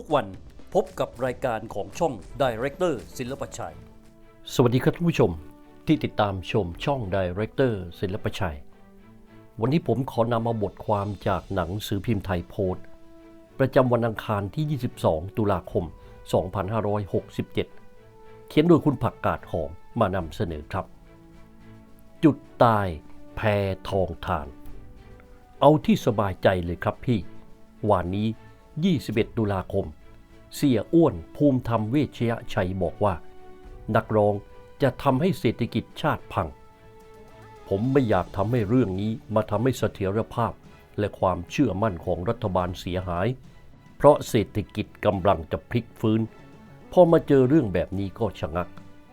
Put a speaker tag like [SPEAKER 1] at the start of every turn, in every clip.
[SPEAKER 1] ทุกวันพบกับรายการของช่อง Director ศิลปชัย
[SPEAKER 2] สวัสดีครับท่านผู้ชมที่ติดตามชมช่อง Director ศิลปชัย วันนี้ผมขอนำมาบทความจากหนังสือพิมพ์ไทยโพสต์ประจำวันอังคารที่ 22 ตุลาคม 2567 เขียนโดยคุณผักกาดหอมมานำเสนอครับ จุดตายแพทองทาน เอาที่สบายใจเลยครับพี่ วันนี้ 21 ตุลาคม เสียอ้วนภูมิธรรมเวชยชัยบอกว่า นักร้องจะทำให้เศรษฐกิจชาติพัง ผมไม่อยากทำให้เรื่องนี้มาทำให้เสถียรภาพและความเชื่อมั่นของรัฐบาลเสียหาย เพราะเศรษฐกิจกำลังจะพลิกฟื้น พอมาเจอเรื่องแบบนี้ก็ชะงัก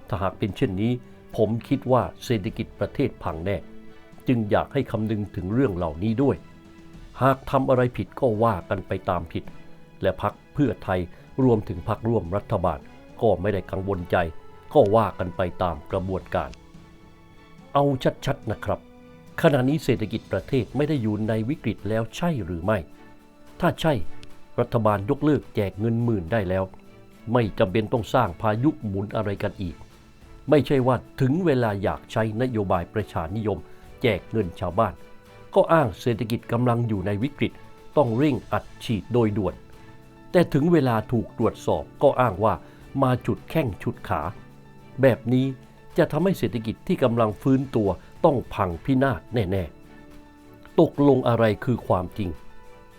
[SPEAKER 2] ถ้าหากเป็นเช่นนี้ ผมคิดว่าเศรษฐกิจประเทศพังแน่ จึงอยากให้คำนึงถึงเรื่องเหล่านี้ด้วย หากทำอะไรผิดก็ว่ากันไปตามผิด และพักเพื่อไทยรวมถึงพักร่วมรัฐบาลก็ไม่ได้กังวลใจ ก็ว่ากันไปตามกระบวนการ เอาชัดๆนะครับ ขณะนี้เศรษฐกิจประเทศไม่ได้อยู่ในวิกฤตแล้วใช่หรือไม่ ถ้าใช่รัฐบาลยกเลิกแจกเงินหมื่นได้แล้ว ไม่จำเป็นต้องสร้างพายุหมุนอะไรกันอีก ไม่ใช่ว่าถึงเวลาอยากใช้นโยบายประชานิยม แจกเงินชาวบ้าน ก็อ้างเศรษฐกิจกำลังอยู่ในวิกฤต ต้องเร่งอัดฉีดโดยด่วน แต่ถึงเวลาถูกตรวจสอบก็อ้างว่ามาจุดแข้งฉุดขา แบบนี้จะทำให้เศรษฐกิจที่กำลังฟื้นตัวต้องพังพินาศแน่ๆ ตกลงอะไรคือความจริง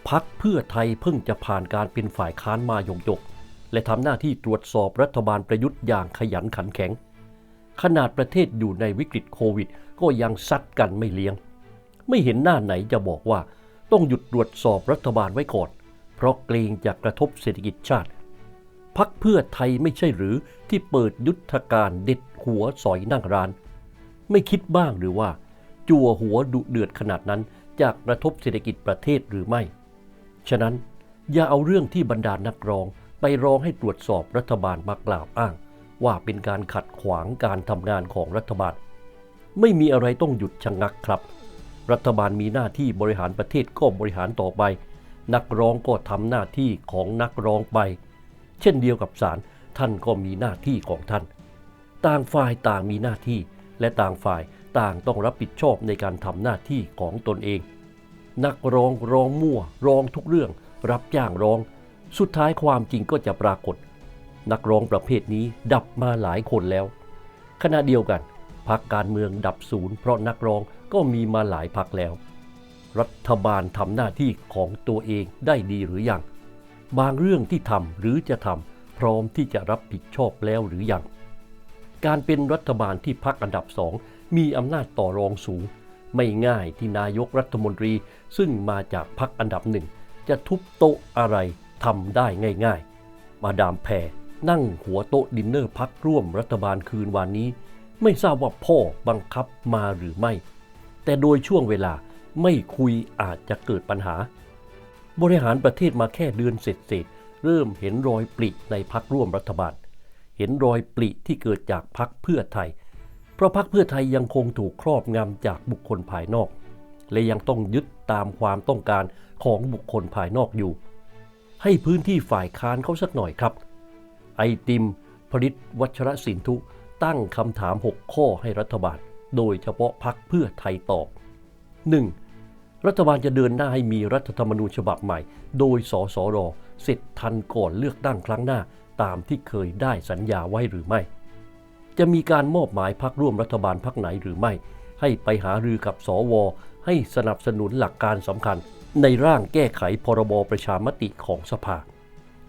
[SPEAKER 2] พักเพื่อไทยเพิ่งจะผ่านการเป็นฝ่ายค้านมาหยกๆและทำหน้าที่ตรวจสอบรัฐบาลประยุทธ์อย่างขยันขันแข็ง ขนาดประเทศอยู่ในวิกฤตโควิด ก็ยังซัดกันไม่เลี้ยง ไม่เห็นหน้าไหนจะบอกว่า ต้องหยุดตรวจสอบรัฐบาลไว้ก่อน เพราะเกรงจะกระทบเศรษฐกิจชาติพักเพื่อไทยไม่ใช่หรือที่เปิดยุทธการเด็ดหัวสอยนั่งร้าน ไม่คิดบ้างหรือว่า จั่วหัวดุเดือดขนาดนั้นจากกระทบเศรษฐกิจประเทศหรือไม่ ฉะนั้นอย่าเอาเรื่องที่บรรดานักร้องไปร้องให้ตรวจสอบรัฐบาลมากล่าวอ้าง ว่าเป็นการขัดขวางการทำงานของรัฐบาล ไม่มีอะไรต้องหยุดชะงักครับ รัฐบาลมีหน้าที่บริหารประเทศก็บริหารต่อไป นักร้องก็ทำหน้าที่ของนักร้องไป เช่นเดียวกับศาลท่านก็มีหน้าที่ของท่าน ต่างฝ่ายต่างมีหน้าที่ และต่างฝ่ายต่างต้องรับผิดชอบในการทำหน้าที่ของตนเอง นักร้องร้องมั่วร้องทุกเรื่อง รับจ้างร้อง สุดท้ายความจริงก็จะปรากฏ นักร้องประเภทนี้ดับมาหลายคนแล้ว ขณะเดียวกัน พักการเมืองดับศูนย์เพราะนักร้องก็มีมาหลายพักแล้ว รัฐบาลทำหน้าที่ของตัวเองได้ดีหรือยัง บางเรื่องที่ทำหรือจะทำพร้อมที่จะรับผิดชอบแล้วหรือยัง การเป็นรัฐบาลที่พักอันดับสองมีอำนาจต่อรองสูง ไม่ง่ายที่นายกรัฐมนตรีซึ่งมาจากพักอันดับหนึ่งจะทุบโต๊ะอะไรทำได้ง่าย ๆ มาดามแพรนั่งหัวโต๊ะดินเนอร์พักร่วมรัฐบาลคืนวันนี้ ไม่ทราบว่าพ่อบังคับมาหรือไม่ แต่โดยช่วงเวลาไม่คุยอาจจะเกิดปัญหา บริหารประเทศมาแค่เดือนเสร็จเริ่มเห็นรอยปลิในพักร่วมรัฐบาล เห็นรอยปลิที่เกิดจากพักเพื่อไทย เพราะพักเพื่อไทยยังคงถูกครอบงำจากบุคคลภายนอก และยังต้องยึดตามความต้องการของบุคคลภายนอกอยู่ ให้พื้นที่ฝ่ายค้านเขาสักหน่อยครับ ไอติมผลิตวัชรสินทุ ตั้งคำถาม 6 ข้อให้รัฐบาล โดยเฉพาะพักเพื่อไทยตอบ 1. รัฐบาลจะเดินหน้าให้มีรัฐธรรมนูญฉบับใหม่ โดยสสรเสร็จทันก่อนเลือกตั้งครั้งหน้า ตามที่เคยได้สัญญาไว้หรือไม่ จะมีการมอบหมายพักร่วมรัฐบาลพักไหนหรือไม่ ให้ไปหารือกับสว ให้สนับสนุนหลักการสำคัญ ในร่างแก้ไขพรบประชามติของสภา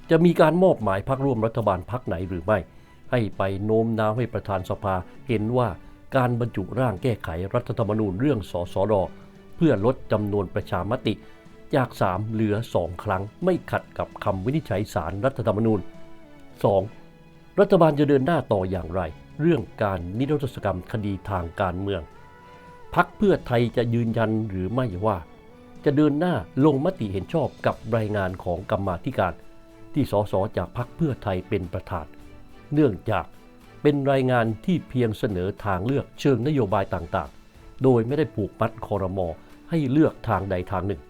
[SPEAKER 2] จะมีการมอบหมายพักร่วมรัฐบาลพักไหนหรือไม่ ให้ไปโน้มน้าวให้ประธานสภาเห็นว่าการบรรจุร่างแก้ไขรัฐธรรมนูญเรื่องสสรเพื่อลดจำนวนประชามติ จาก 3 เหลือ 2 ครั้งไม่ขัดกับคำวินิจฉัยสารรัฐธรรมนูญ 2. รัฐบาลจะเดินหน้าต่ออย่างไร เรื่องการนิรโทษกรรมคดีทางการเมืองพักเพื่อไทยจะยืนยันหรือไม่ว่า จะเดินหน้าลงมติเห็นชอบกับรายงานของกรรมาธิการ ที่สสจากพักเพื่อไทยเป็นประธาน เนื่องจากเป็นรายงานที่เพียงเสนอทางเลือกเชิงนโยบายต่างๆ โดยไม่ได้ผูกมัดคอรมอให้เลือกทางใดทางหนึ่ง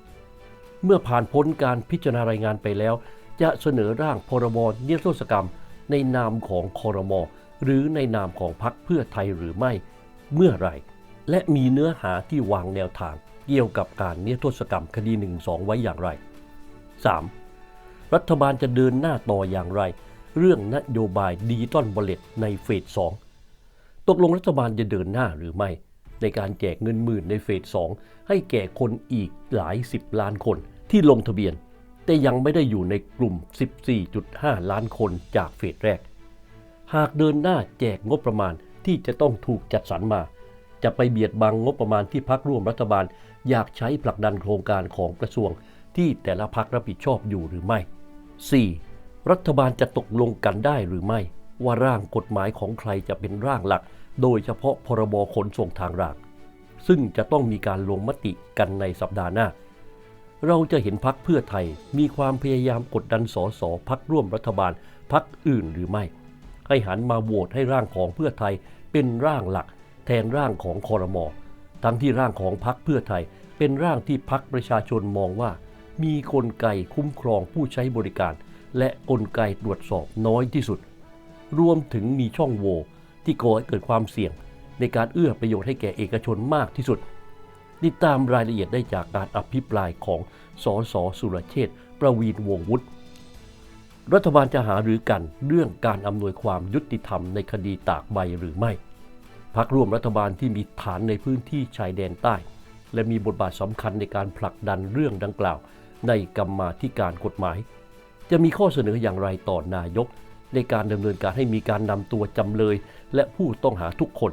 [SPEAKER 2] เมื่อผ่านพ้นการพิจารณารายงานไปแล้ว จะเสนอร่างพรบเนิรโทษกรรม ในนามของคอรมอหรือในนามของพรรคเพื่อไทยหรือไม่ เมื่อไรและมีเนื้อหาที่วางแนวทางเกี่ยวกับการเนิรโทษกรรมคดี1 2 ไว้อย่างไร 3. รัฐบาลจะเดินหน้าต่ออย่างไร เรื่องนโยบายดิจิตอลบอลเลตในเฟส2ตกลงรัฐบาลจะเดินหน้าหรือไม่ ในการแจกเงินหมื่นในเฟส2ให้แก่คนอีกหลายสิบล้านคนที่ลงทะเบียน แต่ยังไม่ได้อยู่ในกลุ่ม 14.5 ล้านคนจากเฟสแรก หากเดินหน้าแจกงบประมาณที่จะต้องถูกจัดสรรมา จะไปเบียดบังงบประมาณที่พักร่วมรัฐบาล อยากใช้ผลักดันโครงการของกระทรวงที่แต่ละพักรับผิดชอบอยู่หรือไม่ 4. รัฐบาลจะตกลงกันได้หรือไม่ ว่าร่างกฎหมายของใครจะเป็นร่างหลัก โดยเฉพาะพรบขนส่งทางราง ซึ่งจะต้องมีการลงมติกันในสัปดาห์หน้า เราจะเห็นพักเพื่อไทยมีความพยายามกดดันสสพักร่วมรัฐบาลพักอื่นหรือไม่ ให้หันมาโหวตให้ร่างของเพื่อไทยเป็นร่างหลัก แทนร่างของคอรมอทั้งที่ร่างของพักเพื่อไทย เป็นร่างที่พักประชาชนมองว่า มีกลไกคุ้มครองผู้ใช้บริการ และกลไกตรวจสอบน้อยที่สุด รวมถึงมีช่องโหว่ที่ก่อให้เกิดความเสี่ยง ในการเอื้อประโยชน์ให้แก่เอกชนมากที่สุด ติดตามรายละเอียดได้จากการอภิปรายของสสสุรเชษฐ์ประวีนวงวุฒิรัฐบาลจะหารือกันเรื่องการอำนวยความยุติธรรมในคดีตากใบหรือไม่พักร่วมรัฐบาลที่มีฐานในพื้นที่ชายแดนใต้ และมีบทบาทสำคัญในการผลักดันเรื่องดังกล่าว ในกรรมาธิการกฎหมาย จะมีข้อเสนออย่างไรต่อนายก ในการดำเนินการให้มีการนำตัวจำเลย และผู้ต้องหาทุกคน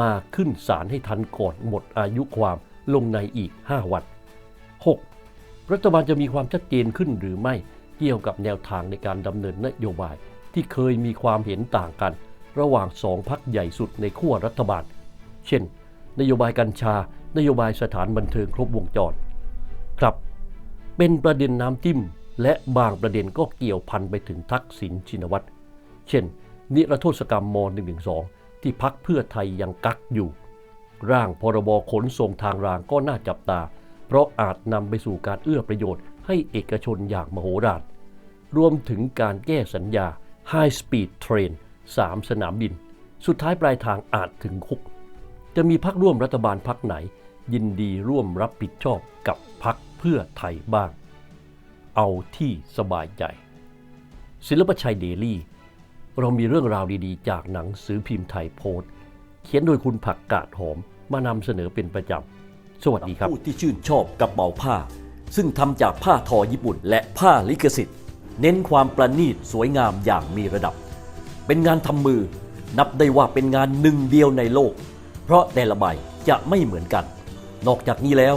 [SPEAKER 2] มาขึ้นศาลให้ทันก่อนหมดอายุความลงในอีก 5 วัน 6. รัฐบาลจะมีความชัดเจนขึ้นหรือไม่เกี่ยวกับแนวทางในการดำเนินนโยบาย ที่เคยมีความเห็นต่างกัน ระหว่างสองพักใหญ่สุดในขั้วรัฐบาล เช่น นโยบายกัญชา นโยบายสถานบันเทิงครบวงจร ครับ เป็นประเด็นน้ำจิ้ม และบางประเด็นก็เกี่ยวพันไปถึงทักษิณชินวัตร เช่น นิรโทษกรรมม .112 ที่พักเพื่อไทยยังกักอยู่ ร่างพรบขนส่งทางรางก็น่าจับตา เพราะอาจนำไปสู่การเอื้อประโยชน์ให้เอกชนอย่างมโหฬาร รวมถึงการแก้สัญญา High Speed Train 3 สนามบิน สุดท้ายปลายทางอาจถึงคุก จะมีพักร่วมรัฐบาลพักไหน ยินดีร่วมรับผิดชอบกับพักเพื่อไทยบ้าง เอาที่สบายใจ ศิลปชัยเดลี่ เรามีเรื่องราวดีๆ จากหนังสือพิมพ์ไทยโพสต์ เขียนโดยคุณผักกาดหอมมานำเสนอเป็นประจำ สวัสดีครับ
[SPEAKER 1] ผู้ที่ชื่นชอบกระเป๋าผ้า ซึ่งทำจากผ้าทอญี่ปุ่น และผ้าลิขสิทธิ์ เน้นความประณีตสวยงามอย่างมีระดับ เป็นงานทำมือ นับได้ว่าเป็นงานหนึ่งเดียวในโลก เพราะแต่ละใบจะไม่เหมือนกัน นอกจากนี้แล้ว